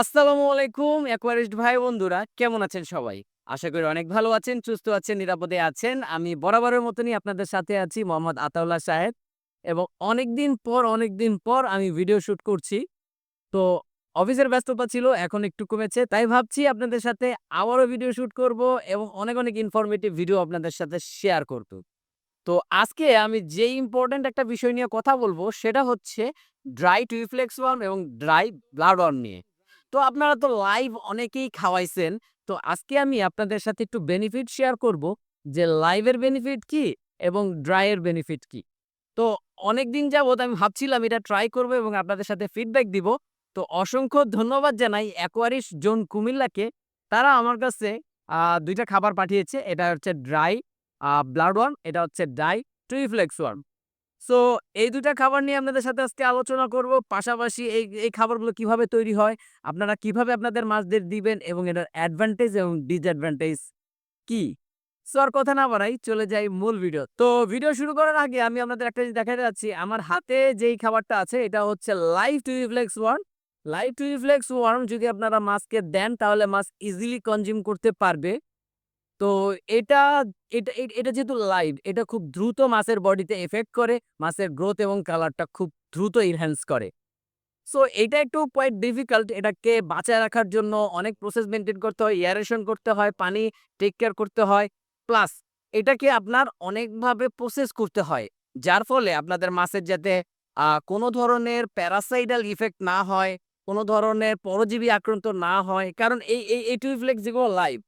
আসসালামু আলাইকুম অ্যাকোয়ারিস্ট ভাই বন্ধুরা। কেমন আছেন সবাই? আশা করি অনেক ভালো আছেন, সুস্থ আছেন, নিরাপদে আছেন। আমি বরাবরের মতনই আপনাদের সাথে আছি মোহাম্মদ আতাউল্লাহ সাহেব এবং অনেকদিন পর অনেকদিন পর আমি ভিডিও শ্যুট করছি। তো অফিসের ব্যস্ততা ছিল, এখন একটু কমেছে, তাই ভাবছি আপনাদের সাথে আবারও ভিডিও শ্যুট করব এবং অনেক অনেক ইনফরমেটিভ ভিডিও আপনাদের সাথে শেয়ার করব। তো আজকে আমি যে ইম্পর্ট্যান্ট একটা বিষয় নিয়ে কথা বলব, সেটা হচ্ছে ড্রাই টুইফ্লেক্স ওয়ার্ম এবং ড্রাই ব্লাড ওয়ার্ম নিয়ে। তো আপনারা তো লাইভ অনেকেই খাওয়াইছেন। তো আজকে আমি আপনাদের সাথে একটু বেনিফিট শেয়ার করব যে লাইভের বেনিফিট কি এবং ড্রাইয়ের বেনিফিট কি। তো অনেক দিন যাবত আমি ভাবছিলাম এটা ট্রাই করব এবং আপনাদের সাথে ফিডব্যাক দিব। তো অসংখ্য ধন্যবাদ জানাই অ্যাকোয়ারিস জোন কুমিল্লাকে। তারা আমার কাছে দুইটা খাবার পাঠিয়েছে। এটা হচ্ছে ড্রাই ব্লাড ওয়ার্ম এটা হচ্ছে ড্রাই টুইফ্লেক্স ওয়ার্ম সো, এই দুটা খাবার নিয়ে আপনাদের সাথে আজকে আলোচনা করব। পাশাপাশি এই এই খাবারগুলো কীভাবে তৈরি হয়, আপনারা কীভাবে আপনাদের মাছদের দিবেন এবং এটার অ্যাডভান্টেজ এবং ডিসঅ্যাডভান্টেজ কি? সো, আর কথা না বাড়াই, চলে যাই মূল ভিডিও তো। ভিডিও শুরু করার আগে আমি আপনাদের একটা জিনিস দেখাতে যাচ্ছি। আমার হাতে যেই খাবারটা আছে, এটা হচ্ছে live tubifex worm live tubifex worm যদি আপনারা মাছকে দেন, তাহলে মাছ ইজিলি কনজিউম করতে পারবে। তো এটা এটা এটা যেহেতু লাইভ এটা খুব দ্রুত মাছের বডিতে এফেক্ট করে, মাছের গ্রোথ এবং কালারটা খুব দ্রুত ইনহ্যান্স করে। সো এটা একটু কোয়াইট ডিফিকাল্ট এটাকে বাঁচায় রাখার জন্য অনেক প্রসেস মেনটেন করতে হয় এয়ারেশন করতে হয়, পানি টেক কেয়ার করতে হয়। প্লাস এটাকে আপনার অনেকভাবে প্রসেস করতে হয়, যার ফলে আপনাদের মাছের যাতে কোনো ধরনের প্যারাসাইডাল ইফেক্ট না হয়, কোনো ধরনের পরজীবী আক্রান্ত না হয়। কারণ এই এই এই টুইফ্লেক্স যেগুলো লাইভ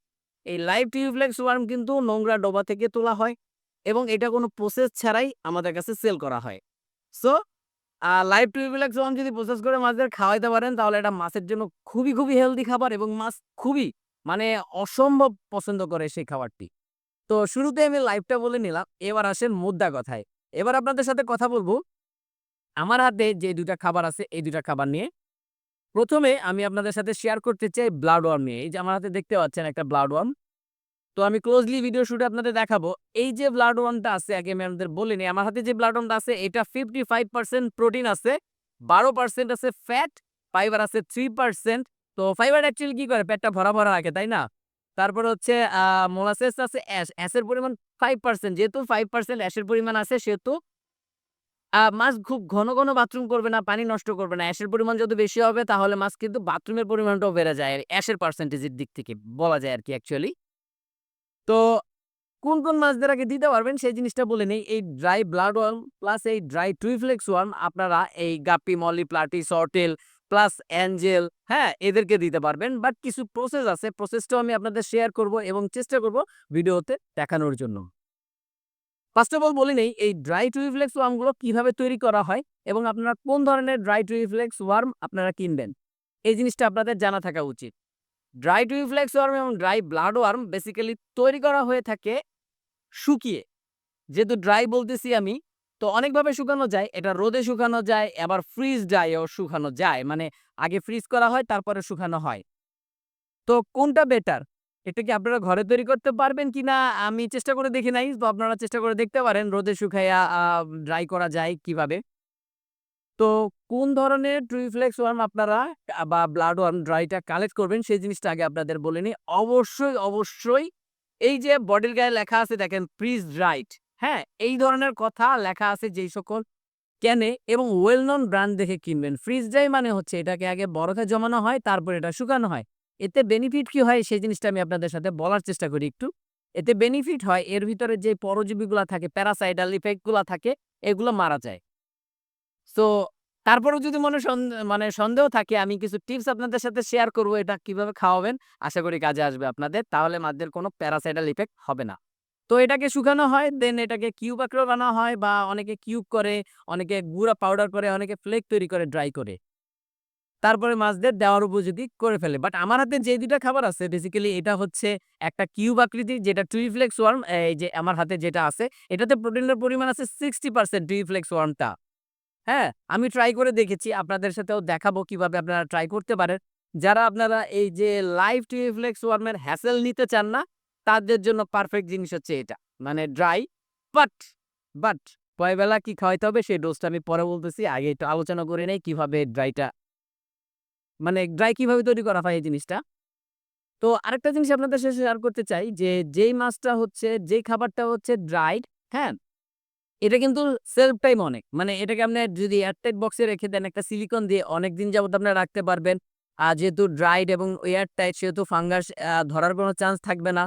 এই লাইভ টিউবলেক্স ওয়ার্ম কিন্তু নোংরা ডোবা থেকে তোলা হয় এবং এটা কোনো প্রসেস ছাড়াই আমাদের কাছে সেল করা হয়। সো লাইভ টিউবলেক্স ওয়ার্ম যদি প্রসেস করে মাছদের খাওয়াইতে পারেন, তাহলে এটা মাছের জন্য খুবই খুবই হেলদি খাবার এবং মাছ খুবই মানে অসম্ভব পছন্দ করে সেই খাবারটি। তো শুরুতে আমি লাইভটা বলে নিলাম, এবার আসেন মুদ্রা কথায়। এবার আপনাদের সাথে কথা বলব। আমার হাতে যে দুটা খাবার আছে, এই দুটা খাবার নিয়ে প্রথমে আমি আপনাদের সাথে শেয়ার করতে চাই ব্লাড ওয়ার্ম নিয়ে। এই যে আমার হাতে দেখতে পাচ্ছেন একটা ব্লাড ওয়ার্ম তো আমি ক্লোজলি ভিডিও শুটে আপনাদের দেখাবো। এই যে ব্লাড ওয়ার্মটা আছে, আগে আমি আপনাদের বলিনি আমার হাতে যে ব্লাড ওয়ার্মটা আছে, এটা ফিফটি ফাইভ পার্সেন্ট প্রোটিন আছে, বারো পার্সেন্ট আছে ফ্যাট ফাইবার আছে থ্রি পার্সেন্ট তো ফাইবার অ্যাকচুয়ালি কী করে? পেটটা ভরা ভরা রাখে, তাই না? তারপর হচ্ছে মোলাসেস আছে অ্যাশ অ্যাশের পরিমাণ ফাইভ পার্সেন্ট যেহেতু ফাইভ পার্সেন্ট অ্যাশের পরিমাণ আছে, সেহেতু মাছ খুব ঘন ঘন বাথরুম করবে না, পানি নষ্ট করবে না। অ্যাশের পরিমাণ যদি বেশি হবে, তাহলে মাছ কিন্তু বাথরুমের পরিমাণটাও বেড়ে যায়। অ্যাশের পার্সেন্টেজের দিক থেকে বলা যায় আর কি অ্যাকচুয়ালি তো কোন কোন মাছদের আগে দিতে পারবেন, সেই জিনিসটা বলে নেই। এই ড্রাই ব্লাড ওয়ার্ম প্লাস এই ড্রাই টুইফ্লেক্স ওয়ার্ম আপনারা এই guppy molly platy swordtail plus angel হ্যাঁ এদেরকে দিতে পারবেন। বাট কিছু প্রসেস আছে। প্রসেসটাও আমি আপনাদের শেয়ার করব এবং চেষ্টা করব ভিডিওতে দেখানোর জন্য। ফার্স্ট অফ অল বলি নেই, এই ড্রাই টুইফ্লেক্স ওয়ার্মগুলো কীভাবে তৈরি করা হয় এবং আপনারা কোন ধরনের ড্রাই টুইফ্লেক্স ওয়ার্ম আপনারা কিনবেন? এই জিনিসটা আপনাদের জানা থাকা উচিত। ড্রাই টুইফ্লেক্স ওয়ার্ম এবং ড্রাই ব্লাড ওয়ার্ম বেসিক্যালি তৈরি করা হয়ে থাকে শুকিয়ে। যেহেতু ড্রাই বলতেছি আমি, তো অনেকভাবে শুকানো যায়, এটা রোদে শুকানো যায়, আবার ফ্রিজ ড্রাইও শুকানো যায়। মানে আগে ফ্রিজ করা হয়, তারপরে শুকানো হয়। তো কোনটা বেটার এটা কি আপনারা ঘরে তৈরি করতে পারবেন কিনা আমি চেষ্টা করে দেখি নাই তো আপনারা চেষ্টা করে দেখতে পারেন রোদে শুকাইয়া ড্রাই করা যায় কীভাবে তো কোন ধরনের ট্রিফ্লেক্স ওয়ার্ম আপনারা বা ব্লাড ওয়ার্ম ড্রাইটা কালেক্ট করবেন সেই জিনিসটা আগে আপনাদের বলে নিই। অবশ্যই, অবশ্যই এই যে বডির গায়ে লেখা আছে দেখেন ফ্রিজ ড্রাইড, হ্যাঁ? এই ধরনের কথা লেখা আছে যেই সকল ক্যানে এবং ওয়েল নন ব্র্যান্ড দেখে কিনবেন। ফ্রিজ ড্রাই মানে হচ্ছে এটাকে আগে বরফে জমানো হয় তারপর এটা শুকানো হয়। এতে বেনিফিট কি হয় সেই জিনিসটা আমি আপনাদের সাথে বলার চেষ্টা করি একটু। এতে বেনিফিট হয় এর ভিতরে যে পরজীবীগুলো থাকে প্যারাসাইডাল ইফেক্টগুলা থাকে এগুলো মারা যায়। সো তারপরেও যদি মনে মানে সন্দেহ থাকে আমি কিছু টিপস আপনাদের সাথে শেয়ার করব এটা কীভাবে খাওয়াবেন। আশা করি কাজে আসবে আপনাদের। তাহলে মাছদের কোনো প্যারাসাইডাল ইফেক্ট হবে না। তো এটাকে শুকানো হয় দেন এটাকে কিউব আকারেও বানানো হয় বা অনেকে কিউব করে, অনেকে গুঁড়া পাউডার করে, অনেকে ফ্লেক তৈরি করে ড্রাই করে। তারপরে মাছদের দেওয়ার উপযোগী করে ফেলে। বাট আমার হাতে যে ২ টা খাবার আছে বেসিক্যালি এটা হচ্ছে একটা কিউব আকৃতির যেটা টুইফ্লেক্স ওয়ার্ম এই যে আমার হাতে যেটা আছে এটাতে প্রোটিনের পরিমাণ আছে 60% টুইফ্লেক্স ওয়ার্মটা। হ্যাঁ? আমি ট্রাই করে দেখেছি। আপনাদের সাথেও দেখাবো কীভাবে আপনারা ট্রাই করতে পারেন। যারা আপনারা এই যে লাইভ টুইফ্লেক্স ওয়ার্মের হ্যাসেল নিতে চান না, তাদের জন্য পারফেক্ট জিনিস হচ্ছে এটা। মানে ড্রাই বাট, বাট কয় বেলা কি খাওয়াইতে হবে সেই ডোজটা আমি পরে বলতেছি। আগে একটু আলোচনা করে নেই কীভাবে ড্রাইটা মানে ড্রাই কীভাবে তৈরি করা হয় এই জিনিসটা। তো আরেকটা জিনিস আপনাদের সাথে শেয়ার করতে চাই যে, যেই মাছটা হচ্ছে যেই খাবারটা হচ্ছে ড্রাইড, হ্যাঁ? এটা কিন্তু সেলফ টাইম অনেক। মানে এটাকে আপনি যদি এয়ারটাইট বক্সে রেখে দেন একটা সিলিকন দিয়ে অনেকদিন যাবত আপনারা রাখতে পারবেন। আর যেহেতু ড্রাইড এবং এয়ারটাইট সেহেতু ফাঙ্গাস ধরার কোনো চান্স থাকবে না।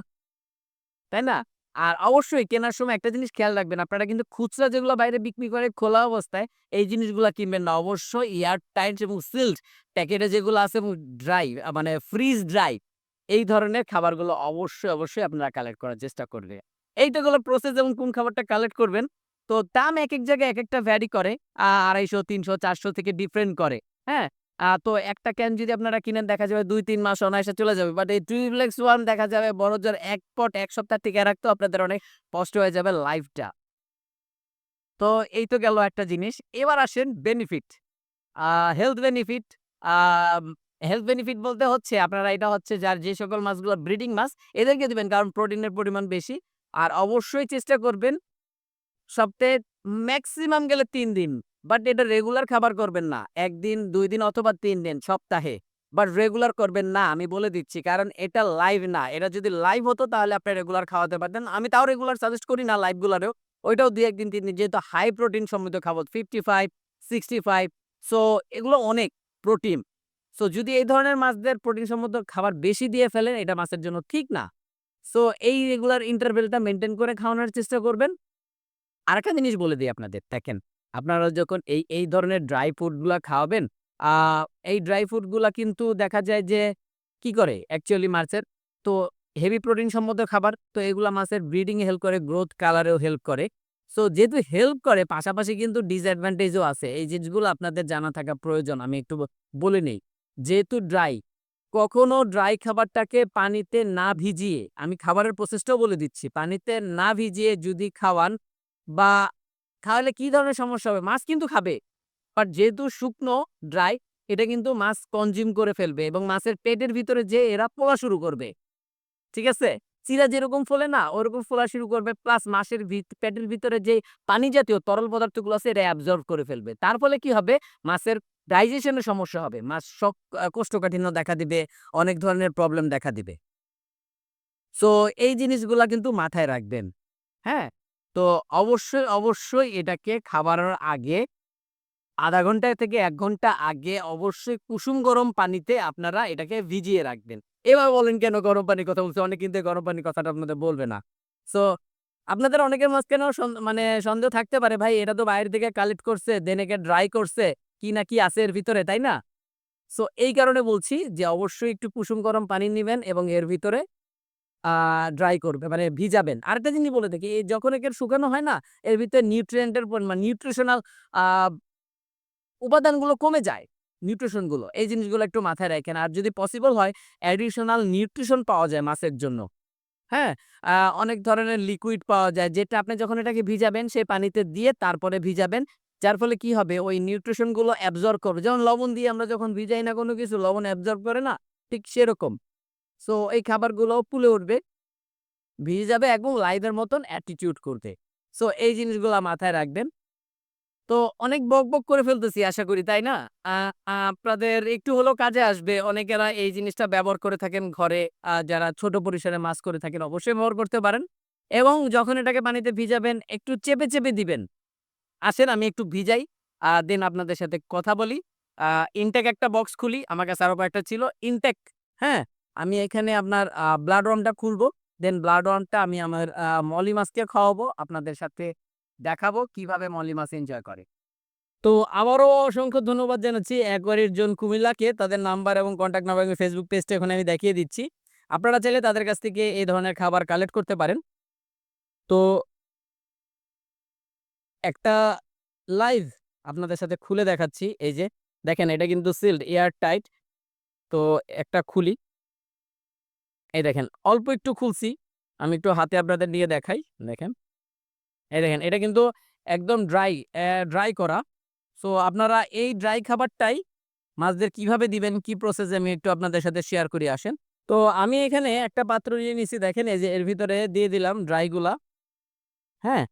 তাই না? আর অবশ্যই কেনার সময় একটা জিনিস খেয়াল রাখবেন। আপনারা কিন্তু খুচরা যেগুলো বাইরে বিক্রি করে খোলা অবস্থায় এই জিনিসগুলা কিনবেন না। অবশ্যই এয়ারটাইট এবং সিলড প্যাকেটে যেগুলো আছে এবং ড্রাই মানে ফ্রিজ ড্রাই এই ধরনের খাবারগুলো অবশ্যই, অবশ্যই আপনারা কালেক্ট করার চেষ্টা করবে। এইটা হলো প্রসেস এবং কোন খাবারটা কালেক্ট করবেন। তো দাম একেক জায়গায় এক একটা ভ্যারি করে। আড়াইশো তিনশো চারশো থেকে ডিফারেন্ট করে। হ্যাঁ? তো একটা ক্যান যদি আপনারা কিনেন, দেখা যাবে ২-৩ মাস অনায়াসে চলে যাবে। বাট এই ট্রিপ্লেক্স ওয়ান দেখা যাবে বড়জোর ১ পট এক সপ্তাহ টিকায় রাখতেও আপনাদের অনেক কষ্ট হয়ে যাবে লাইফটা। তো এই তো গেল একটা জিনিস। এবার আসেন benefit. Health benefit health benefit বলতে হচ্ছে আপনারা এটা হচ্ছে যার যে সকল মাছগুলো ব্রিডিং মাছ, এদেরকে দিবেন কারণ প্রোটিনের পরিমাণ বেশি। আর অবশ্যই চেষ্টা করবেন সপ্তাহে ম্যাক্সিমাম গেলে তিন দিন। বাট এটা রেগুলার খাবার করবেন না। একদিন দুই দিন অথবা তিন দিন সপ্তাহে। বাট রেগুলার করবেন না আমি বলে দিচ্ছি। কারণ এটা লাইভ না। এটা যদি লাইভ হতো তাহলে আপনি রেগুলার খাওয়াতে পারতেন। আমি তাও রেগুলার সাজেস্ট করি না লাইভগুলারেও ওইটাও ২-১ দিন ৩ দিন যেহেতু হাই প্রোটিন সমৃদ্ধ খাবার 55, 65 সো এগুলো অনেক প্রোটিন। সো যদি এই ধরনের মাছদের প্রোটিন সমৃদ্ধ খাবার বেশি দিয়ে ফেলেন এটা মাছের জন্য ঠিক না। সো এই রেগুলার ইন্টারভেলটা মেনটেন করে খাওয়ানোর চেষ্টা করবেন। আরেকটা জিনিস বলে দিই আপনাদের দেখেন, আপনারা যখন এই, এই ধরনের ড্রাই ফুডগুলা খাওয়াবেন, এই ড্রাই ফুডগুলা কিন্তু দেখা যায় যে কি করে অ্যাকচুয়ালি মাছের তো হেভি প্রোটিন সমৃদ্ধ খাবার। তো এগুলা মাছের ব্রিডিং হেল্প করে, গ্রোথ কালারেও হেল্প করে। সো যেহেতু হেল্প করে পাশাপাশি কিন্তু ডিসঅ্যাডভান্টেজ ও আছে। এই জিনিসগুলো আপনাদের জানা থাকা প্রয়োজন। আমি একটু বলে নেই। যেহেতু ড্রাই, কখনো ড্রাই খাবারটাকে পানিতে না ভিজিয়ে আমি খাবারের প্রসেসটাও বলে দিচ্ছি। পানিতে না ভিজিয়ে যদি খাওয়ান বা খাওয়ালে কি ধরনের সমস্যা হবে? মাছ কিন্তু খাবে। বাট যেহেতু শুকনো ড্রাই এটা কিন্তু মাছ কনজিউম করে ফেলবে এবং মাছের পেটের ভিতরে যেয়ে এরা ফোলা শুরু করবে। ঠিক আছে? চিরা যেরকম ফোলে না ওরকম ফোলা শুরু করবে প্লাস মাছের পেটের ভিতরে যেই পানি জাতীয় তরল পদার্থগুলো আছে এটা অ্যাবজর্ব করে ফেলবে। তার ফলে কি হবে? মাছের ডাইজেশনের সমস্যা হবে। মাছ শক কোষ্ঠকাঠিন্য দেখা দিবে, অনেক ধরনের প্রবলেম দেখা দিবে। সো এই জিনিসগুলা কিন্তু মাথায় রাখবেন। হ্যাঁ? তো অবশ্যই, অবশ্যই এটাকে খাবারের আগে আধা ঘণ্টা থেকে এক ঘণ্টা আগে অবশ্যই কুসুম গরম পানিতে আপনারা এটাকে ভিজিয়ে রাখবেন। এবার বলেন কেন গরম পানির কথা বলছে অনেক কিন্তু গরম পানির কথাটা আপনাদের বলবে না। সো আপনাদের অনেকের মাঝখানেও মানে সন্দেহ থাকতে পারে ভাই এটা তো বাইরে থেকে কালেক্ট করছে, দেন একে ড্রাই করছে। কি না কি আছে এর ভিতরে, তাই না? সো এই কারণে বলছি যে অবশ্যই একটু কুসুম গরম পানি নিবেন এবং এর ভিতরে ড্রাই করবে মানে ভিজাবেন। আরেকটা জিনিস বলে দেখি, এই যখন একে শুকানো হয় না, এর ভিতরে নিউট্রিয়েন্ট এর পরিমাণ নিউট্রিশনাল উপাদানগুলো কমে যায়। নিউট্রিশনগুলো এই জিনিসগুলো একটু মাথায় রাখেন। আর যদি পসিবল হয় অ্যাডিশনাল নিউট্রিশন পাওয়া যায় মাছের জন্য। হ্যাঁ? অনেক ধরনের লিকুইড পাওয়া যায়, যেটা আপনি যখন এটাকে ভিজাবেন, সেই পানিতে দিয়ে তারপরে ভিজাবেন। যার ফলে কি হবে? ওই নিউট্রিশনগুলো অ্যাবজর্ব করবে। যেমন লবণ দিয়ে আমরা যখন ভিজাই না কোনো কিছু, লবণ অ্যাবজর্ব করে না? ঠিক সেরকম। সো এই খাবারগুলোও ফুলে উঠবে। ভিজে যাবে এবং লাইভের মতন অ্যাটিটিউড করবে। সো এই জিনিসগুলো মাথায় রাখবেন। তো অনেক বক বক করে ফেলতেছি আশা করি, তাই না? আপনাদের একটু হলেও কাজে আসবে। অনেকেরা এই জিনিসটা ব্যবহার করে থাকেন ঘরে। যারা ছোট পরিসরে মাছ করে থাকেন অবশ্যই ব্যবহার করতে পারেন। এবং যখন এটাকে পানিতে ভিজাবেন একটু চেপে, চেপে দিবেন। আসেন আমি একটু ভিজাই। দেন আপনাদের সাথে কথা বলি। ইনটেক একটা বক্স খুলি। আমার কাছে আরও কয়েকটা ছিল। ইনটেক, হ্যাঁ? আমি এখানে আপনার ব্লাড ওয়ার্মটা খুলবো। দেন ব্লাড ওয়ার্মটা আমি আমার মলি মাছকে খাওয়াবো। আপনাদের সাথে দেখাবো কীভাবে মলি মাছ এনজয় করে। তো আবারও অসংখ্য ধন্যবাদ জানাচ্ছি অ্যাকোয়ারির জোন কুমিল্লাকে। তাদের নাম্বার এবং কনট্যাক্ট নাম্বার এবং ফেসবুক পেজটা এখানে আমি দেখিয়ে দিচ্ছি। আপনারা চাইলে তাদের কাছ থেকে এই ধরনের খাবার কালেক্ট করতে পারেন। তো একটা লাইভ আপনাদের সাথে খুলে দেখাচ্ছি। এই যে দেখেন এটা কিন্তু সিল্ড এয়ার টাইট। তো একটা খুলি। এই দেখেন অল্প একটু খুলছি। আমি একটু হাতে আপনাদের নিয়ে দেখাই। দেখেন। এই দেখেন এটা কিন্তু একদম ড্রাই ড্রাই করা। সো আপনারা এই ড্রাই খাবারটাই মাছদের কীভাবে দিবেন, কি প্রসেস আমি একটু আপনাদের সাথে শেয়ার করি আসেন। তো আমি এখানে একটা পাত্র নিয়ে নিছি দেখেন এই যে এর ভিতরে দিয়ে দিলাম ড্রাইগুলা হ্যাঁ?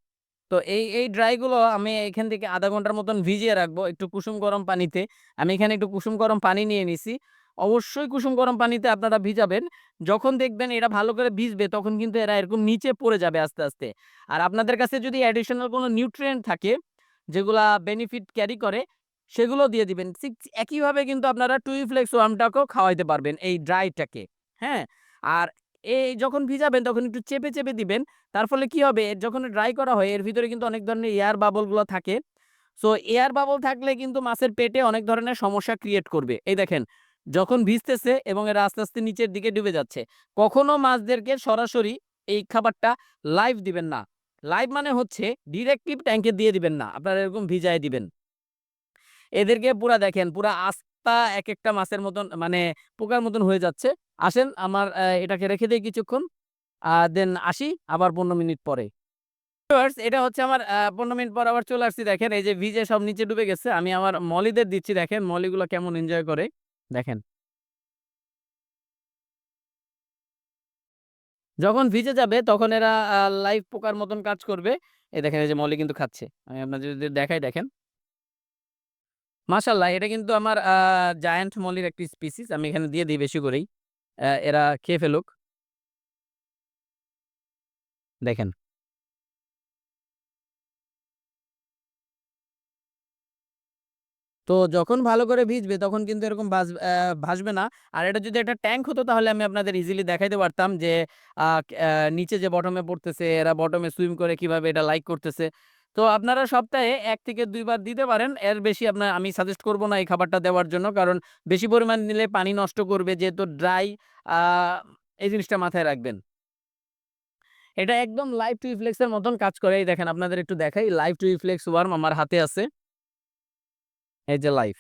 তো এই, এই ড্রাইগুলো আমি এখান থেকে আধা ঘণ্টার মতন ভিজিয়ে রাখব একটু কুসুম গরম পানিতে। আমি এখানে একটু কুসুম গরম পানি নিয়ে নিছি। অবশ্যই কুসুম গরম পানিতে আপনারা ভিজাবেন। যখন দেখবেন এরা ভালো করে ভিজবে তখন কিন্তু এরা এরকম নিচে পড়ে যাবে আস্তে, আস্তে। আর আপনাদের কাছে যদি অ্যাডিশনাল কোনো নিউট্রিয়েন্ট থাকে যেগুলা বেনিফিট ক্যারি করে সেগুলো দিয়ে দিবেন। ঠিক একইভাবে কিন্তু আপনারা টুইফ্লেক্স ওয়ার্মটাকেও খাওয়াইতে পারবেন এই ড্রাইটাকে। হ্যাঁ? আর এই যখন ভিজাবেন তখন একটু চেপে, চেপে দিবেন। তার ফলে কি হবে যখন ড্রাই করা হয় এর ভিতরে কিন্তু অনেক ধরনের এয়ার বাবলগুলো থাকে। সো এয়ার বাবল থাকলে কিন্তু মাছের পেটে অনেক ধরনের সমস্যা ক্রিয়েট করবে। এই দেখেন যখন ভিজতেছে এবং এরা আস্তে, আস্তে নিচের দিকে ডুবে যাচ্ছে। কখনো মাছদেরকে সরাসরি এই খাবারটা লাইভ দিবেন না। লাইভ মানে হচ্ছে ডিরেক্টলি ট্যাঙ্কে দিয়ে দিবেন না। আপনারা এরকম ভিজায় দিবেন। এদেরকে পুরা দেখেন পুরা আস্তা এক একটা মাছের মতন মানে পোকার মতন হয়ে যাচ্ছে। আসেন আমার এটাকে রেখে দেই কিছুক্ষণ। দেন আসি আবার ১৫ মিনিট পরে। এটা হচ্ছে আমার ১৫ মিনিট পর আবার চলে আসছি দেখেন এই যে ভিজে সব নিচে ডুবে গেছে। আমি আমার মলিদের দিচ্ছি দেখেন মলিগুলো কেমন এনজয় করে। দেখেন। যখন ভিজে যাবে, তখন এরা লাইভ পোকার মতন কাজ করবে। এই দেখেন, এই যে মলি কিন্তু খাচ্ছে। আমি আপনাদের যদি দেখাই, দেখেন। মাশাআল্লাহ, এটা কিন্তু আমার জায়ান্ট মলির একটি স্পিসিস। আমি এখানে দিয়ে দিই বেশি করেই। এরা খেয়ে ফেলুক। দেখেন। তো যখন ভালো করে ভিজবে তখন কিন্তু এরকম ভাসবে না। আর এটা যদি একটা ট্যাঙ্ক হতো তাহলে আমি আপনাদের ইজিলি দেখাইতে পারতাম যে নিচে যে বটমে পড়তেছে, এরা বটমে সুইম করে কীভাবে এটা লাইক করতেছে। তো আপনারা সপ্তাহে এক থেকে ২ বার দিতে পারেন। এর বেশি আপনার আমি সাজেস্ট করব না এই খাবারটা দেওয়ার জন্য। কারণ বেশি পরিমাণ নিলে পানি নষ্ট করবে যেহেতু ড্রাই এই জিনিসটা মাথায় রাখবেন। এটা একদম লাইভ টুইফ্লেক্স এর মতন কাজ করে। এই দেখেন আপনাদের একটু দেখাই লাইভ টুইফ্লেক্স ওয়ার্ম আমার হাতে আছে। এই যে লাইফ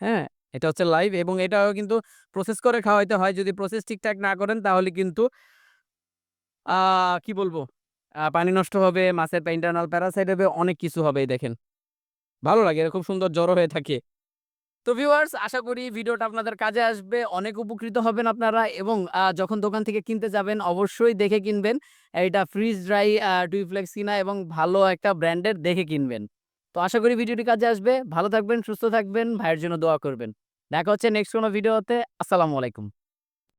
হ্যাঁ? এটা হচ্ছে লাইভ এবং এটাও কিন্তু প্রসেস করে খাওয়াইতে হয়। যদি প্রসেস ঠিকঠাক না করেন তাহলে কিন্তু কি বলব? পানি নষ্ট হবে, মাছের ইন্টারনাল প্যারাসাইট হবে, অনেক কিছু হবে দেখেন। ভালো লাগে খুব সুন্দর জড়ো হয়ে থাকে। তো ভিউয়ার্স আশা করি ভিডিওটা আপনাদের কাজে আসবে। অনেক উপকৃত হবেন আপনারা এবং যখন দোকান থেকে কিনতে যাবেন অবশ্যই দেখে কিনবেন। এটা ফ্রিজ ড্রাই টুইফ্লেক্স কিনা এবং ভালো একটা ব্র্যান্ডের দেখে কিনবেন। তো আশা করি ভিডিওটি কাজে আসবে। ভালো থাকবেন, সুস্থ থাকবেন, ভাইয়ের জন্য দোয়া করবেন। দেখা হচ্ছে নেক্সট কোনো ভিডিওতে। আসসালামু আলাইকুম।